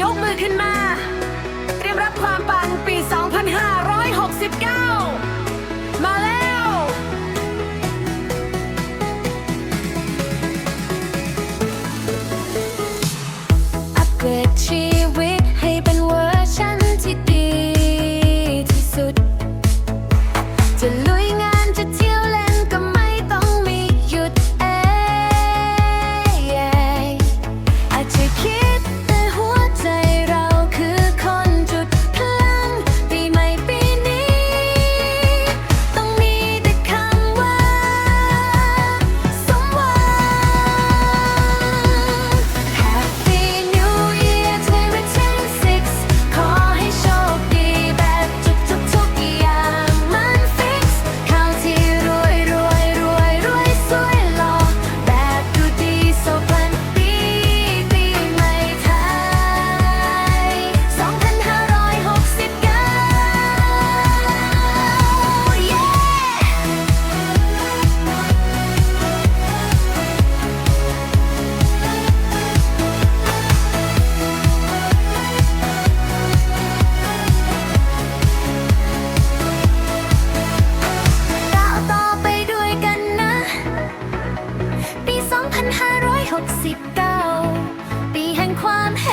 ยกมือขึ้นมา เตรียมรับความปังปี 2569 มาแล้ว อัปเกรดชีวิตให้เป็นเวอร์ชันที่ดีที่สุด จะลุย ดสิบเก้าปีแห่งความเฮ